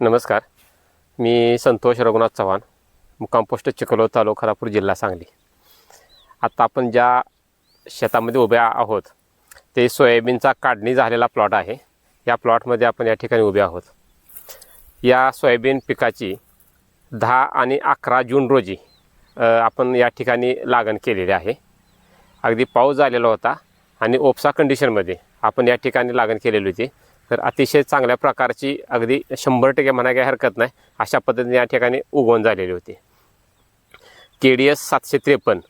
नमस्कार. मी संतोष रघुनाथ चव्हाण मुक्काम पोस्ट चिखलो तालुका खरापूर जिल्हा सांगली. आत्ता आपण ज्या शेतामध्ये उभ्या आहोत ते सोयाबीनचा काढणी झालेला प्लॉट आहे. या प्लॉटमध्ये आपण या ठिकाणी उभे आहोत. या सोयाबीन पिकाची दहा आणि अकरा जून रोजी आपण या ठिकाणी लागण केलेली आहे. अगदी पाऊस झालेला होता आणि ओपसा कंडिशनमध्ये आपण या ठिकाणी लागण केलेली होती. तर अतिशय चांगल्या प्रकारची अगदी शंभर टक्के म्हणा काही हरकत नाही अशा पद्धतीने या ठिकाणी उगवण झालेली होती. के डी एस सातशे त्रेपन्न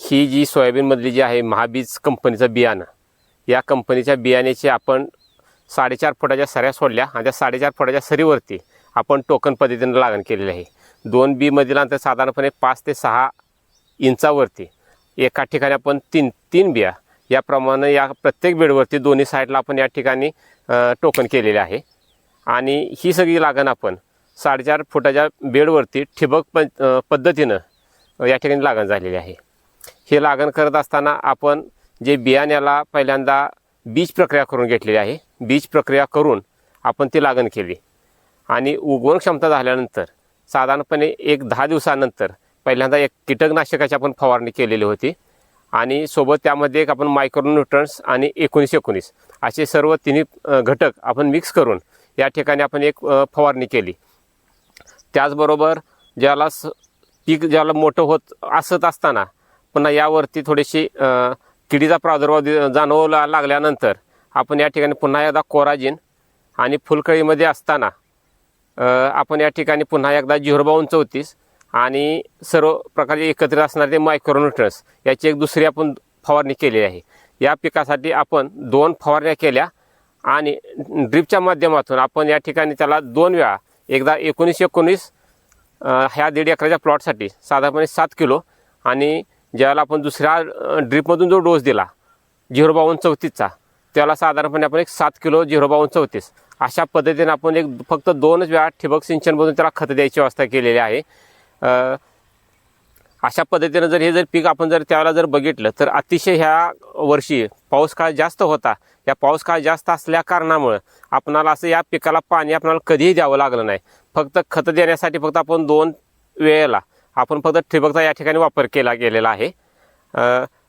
ही जी सोयाबीनमधली जी आहे महाबीज कंपनीचं बियाणं या कंपनीच्या बियाण्याची आपण साडेचार फुटाच्या सऱ्या सोडल्या आणि त्या साडेचार फुटाच्या सरीवरती आपण टोकन पद्धतीनं लागण केलेली आहे. दोन बीमधील अंतर साधारणपणे पाच ते सहा इंचावरती एका ठिकाणी आपण तीन तीन बिया याप्रमाणे या प्रत्येक बेडवरती दोन्ही साईडला आपण या ठिकाणी टोकन केलेले आहे. आणि ही सगळी लागण आपण साडेचार फुटाच्या बेडवरती ठिबक प पद्धतीनं या ठिकाणी लागण झालेली आहे. हे लागण करत असताना आपण जे बियाण्याला पहिल्यांदा बीज प्रक्रिया करून घेतलेली आहे. बीज प्रक्रिया करून आपण ती लागण केली. आणि उगवण क्षमता झाल्यानंतर साधारणपणे एक दहा दिवसानंतर पहिल्यांदा एक कीटकनाशकाची आपण फवारणी केलेली होती. आणि सोबत त्यामध्ये एक आपण मायक्रोन्युट्रन्स आणि एकोणीस एकोणीस असे सर्व तिन्ही घटक आपण मिक्स करून या ठिकाणी आपण एक फवारणी केली. त्याचबरोबर ज्याला स पीक ज्याला मोठं होत असत असताना पुन्हा यावरती थोडीशी किडीचा प्रादुर्भाव जाणवला लागल्यानंतर आपण या ठिकाणी पुन्हा एकदा कोराजिन आणि फुलकळीमध्ये असताना आपण या ठिकाणी पुन्हा एकदा झिरोबावून चौतीस आणि सर्व प्रकारचे एकत्रित असणारे ते मायक्रोन्युट्रन्स याची एक दुसरी आपण फवारणी केलेली आहे. या पिकासाठी आपण दोन फवारण्या केल्या आणि ड्रीपच्या माध्यमातून आपण या ठिकाणी त्याला दोन वेळा एकदा एकोणीस एकोणीस ह्या दीड एकराच्या प्लॉटसाठी साधारणपणे सात किलो आणि ज्याला आपण दुसऱ्या ड्रीपमधून जो डोस दिला झिरो बावन्न चौतीसचा त्याला साधारणपणे आपण एक सात किलो झिरो बावन्न चौतीस. अशा पद्धतीने आपण एक फक्त दोनच वेळा ठिबक सिंचनमधून त्याला खत द्यायची व्यवस्था केलेली आहे. अशा पद्धतीनं जर हे जर पीक आपण जर त्यावेळेला जर बघितलं तर अतिशय ह्या वर्षी पाऊस काळ जास्त होता. या पाऊस काळ जास्त असल्या कारणामुळं आपणाला असं या पिकाला पाणी आपल्याला कधीही द्यावं लागलं नाही. फक्त खतं देण्यासाठी फक्त आपण दोन वेळेला आपण फक्त ठिबकचा या ठिकाणी वापर केला गेलेला आहे.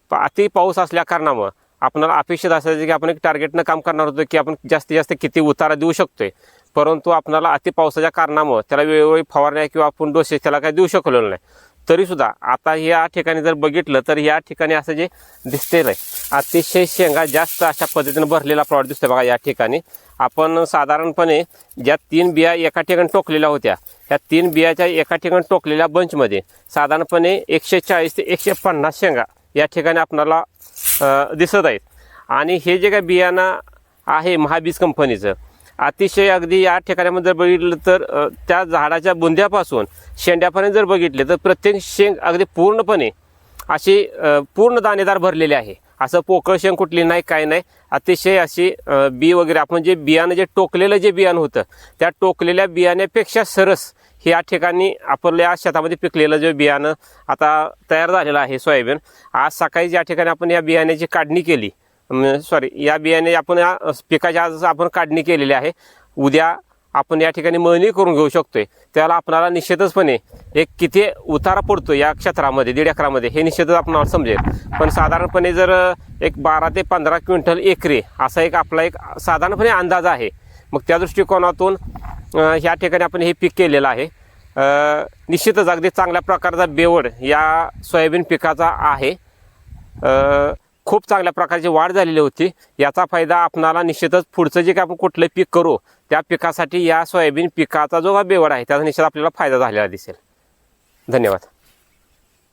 प- अति पाऊस असल्या कारणामुळं आपणाला अपेक्षित असायचं की आपण एक टार्गेटनं काम करणार होतो की आपण जास्तीत जास्त किती उतारा देऊ शकतोय. परंतु आपणाला अति पावसाच्या कारणामुळं त्याला वेळोवेळी फवारण्या किंवा आपण डोसेस त्याला काही देऊ शकलेलो नाही. तरीसुद्धा आता या ठिकाणी जर बघितलं तर या ठिकाणी असं जे दिसते नाही अतिशय शेंगा जास्त अशा पद्धतीनं भरलेला प्लॉट दिसतो बघा या ठिकाणी. आपण साधारणपणे ज्या तीन बिया एका ठिकाणी टोकलेल्या होत्या त्या तीन बियाच्या एका ठिकाणी टोकलेल्या बंचमध्ये साधारणपणे एकशे चाळीस ते एकशे पन्नास शेंगा या ठिकाणी आपणाला दिसत आहेत. आणि हे जे काय बियाणं आहे महाबीज कंपनीचं अतिशय अगदी या ठिकाणी जर बघितलं तर त्या झाडाच्या बुंद्यापासून शेंड्यापर्यंत जर बघितले तर प्रत्येक शेंग अगदी पूर्णपणे अशी पूर्ण दाणेदार भरलेले आहे. असं पोकळ शेंग कुठली नाही काय नाही. अतिशय अशी बी वगैरे आपण जे बियाणं जे टोकलेलं जे बियाणं होतं त्या टोकलेल्या बियाण्यापेक्षा सरस हे या ठिकाणी आपल्या शेतामध्ये पिकलेलं जे बियाणं आता तयार झालेलं आहे सोयाबीन. आज सकाळी ज्या ठिकाणी आपण या बियाण्याची काढणी केली सॉरी या बियाणे आपण या पिकाची आज आपण काढणी केलेली आहे. उद्या आपण या ठिकाणी मळणी करून घेऊ शकतोय. त्याला आपणाला निश्चितचपणे एक किती उतारा पडतो या क्षेत्रामध्ये दीड एकरामध्ये हे निश्चितच आपणाला समजेल. पण साधारणपणे जर एक बारा ते पंधरा क्विंटल एकरी असा एक आपला एक साधारणपणे अंदाज आहे. मग त्या दृष्टिकोनातून ह्या ठिकाणी आपण हे पीक केलेलं आहे. निश्चितच अगदी चांगल्या प्रकारचा बेवड या सोयाबीन पिकाचा आहे. खूप चांगल्या प्रकारची वाढ झालेली होती. याचा फायदा आपणाला निश्चितच पुढचं जे काय आपण कुठलं पीक करू त्या पिकासाठी या सोयाबीन पिकाचा जो हा बेवड आहे त्याचा निश्चित आपल्याला फायदा झालेला दिसेल. धन्यवाद.